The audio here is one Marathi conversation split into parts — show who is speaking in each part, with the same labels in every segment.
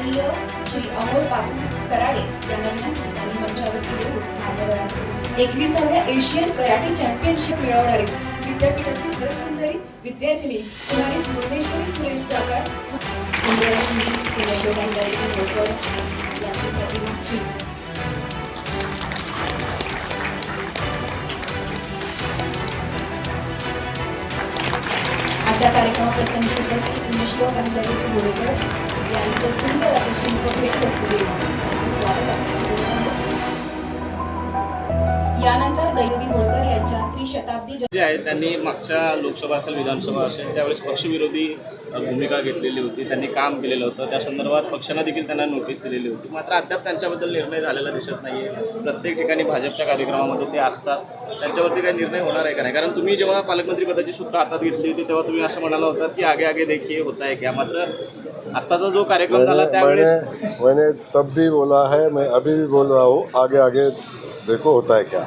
Speaker 1: न्यायाधीय श्री अमोल बाबू कराडे यांना विनंती त्यांनी मंचावरती येऊन मान्यवरांनी
Speaker 2: एकविसाव्या एशियन कराटे चॅम्पियनशिप मिळवणारे विद्यापीठाची घरसुंदरी विद्यार्थिनी कुमारी भुवनेश्वरी सुरेश जाकर
Speaker 1: सुंदर पुणेश्वर भंडारी होळकर यांची प्रतिमा शिल्प आजच्या कार्यक्रमाप्रसंगी उपस्थित पुणेश्वर भंडारी होळकर यांचं सुंदर असं शिल्पभेट वस्तू यानंतर दैवी होळकर यांच्या त्रिशताब्दी
Speaker 3: जे आहे त्यांनी मागच्या लोकसभा असेल विधानसभा असेल त्यावेळेस पक्षविरोधी भूमिका घेतलेली होती. त्यांनी काम केलेलं होतं. त्या संदर्भात पक्षानं देखील त्यांना नोटीस दिलेली होती. मात्र अद्याप त्यांच्याबद्दल निर्णय झालेला दिसत नाही आहे प्रत्येक ठिकाणी भाजपच्या कार्यक्रमामध्ये ते असतात. त्यांच्यावरती काही निर्णय होणार आहे का नाही? कारण तुम्ही जेव्हा पालकमंत्री पदाची सूत्र हातात घेतली होती तेव्हा तुम्ही असं म्हणाला होता की आगे आगे देखील होत आहे का? मात्र आत्ताचा जो कार्यक्रम झाला
Speaker 4: मैंने
Speaker 3: त्यावेळेस
Speaker 4: मैंने मैंने तब भी बोला है मैं अभी भी बोल रहा हूँ आगे आगे देखो होता है क्या।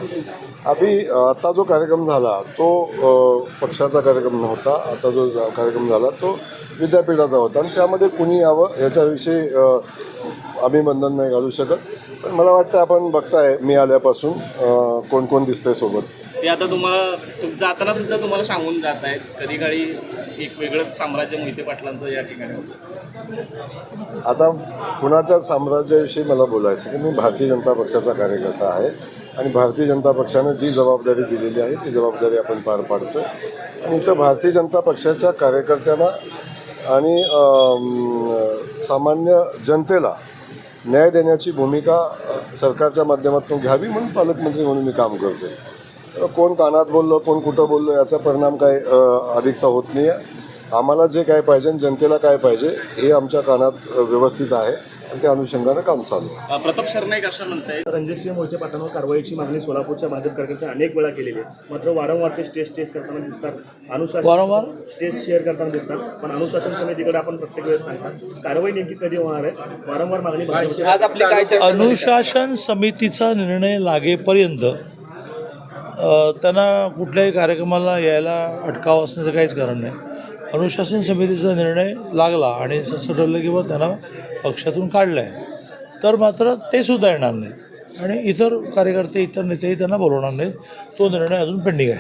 Speaker 4: अभी आता जो कार्यक्रम झाला तो अ, पक्षाचा कार्यक्रम नव्हता आता जो जा- कार्यक्रम झाला तो विद्यापीठाचा होता आणि त्यामध्ये कुणी यावं याच्याविषयी अ, आम्ही बंधन नाही घालू शकत. पण मला वाटतं आपण बघताय मी आल्यापासून अ, कोण कोण दिसतंय सोबत.
Speaker 3: ते आता तुम्हाला तुम जाताना सुद्धा तुम्हाला सांगून जात आहेत कधी काळी एक वेगळंच साम्राज्य मोहिते पाटलांचं या ठिकाणी. होतं
Speaker 4: आता कुणाच्या साम्राज्याविषयी मला बोलायचं की मी भारतीय जनता पक्षाचा कार्यकर्ता आहे आणि भारतीय जनता पक्षानं जी जबाबदारी दिलेली आहे ती जबाबदारी आपण पार पाडतो आणि इथं भारतीय जनता पक्षाच्या कार्यकर्त्यांना आणि सामान्य जनतेला न्याय देण्याची भूमिका सरकारच्या माध्यमातून घ्यावी म्हणून पालकमंत्री म्हणून मी काम करतो कोण कानात बोललं कोण कुठं बोललं याचा परिणाम काय अधिकचा होत नाही आहे आम्हाला जे काय पाहिजे आणि जनतेला काय पाहिजे हे आमच्या कानात व्यवस्थित आहे आणि त्या अनुषंगानं काम चालू आहे.
Speaker 3: प्रताप सरनाईक असं म्हणतायत.
Speaker 5: रणजितसिंह मोहिते पाटलांवर कारवाईची मागणी सोलापूरच्या भाजप कार्यकर्त्यांनी अनेक वेळा केलेली आहे. मात्र वारंवार ते स्टेज स्टेज करताना दिसतात. अनुशासन
Speaker 6: वारंवार?
Speaker 5: स्टेज शेअर करताना दिसतात. पण अनुशासन समितीकडे आपण प्रत्येक वेळेस सांगतात. कारवाई नेमकी कधी होणार आहे? वारंवार मागणी भाजपची
Speaker 7: आज आपली काय चर्चा झाली?
Speaker 6: अनुशासन समितीचा निर्णय लागेपर्यंत अ, त्यांना कुठल्याही कार्यक्रमाला यायला अटकाव असण्याचं काहीच कारण नाही. अनुशासन समितीचा निर्णय लागला आणि असं ठरलं की बा त्यांना पक्षातून काढलं आहे तर मात्र ते सुद्धा येणार नाहीत. आणि इतर कार्यकर्ते इतर नेतेही त्यांना बोलवणार नाहीत. तो निर्णय अजून पेंडिंग आहे.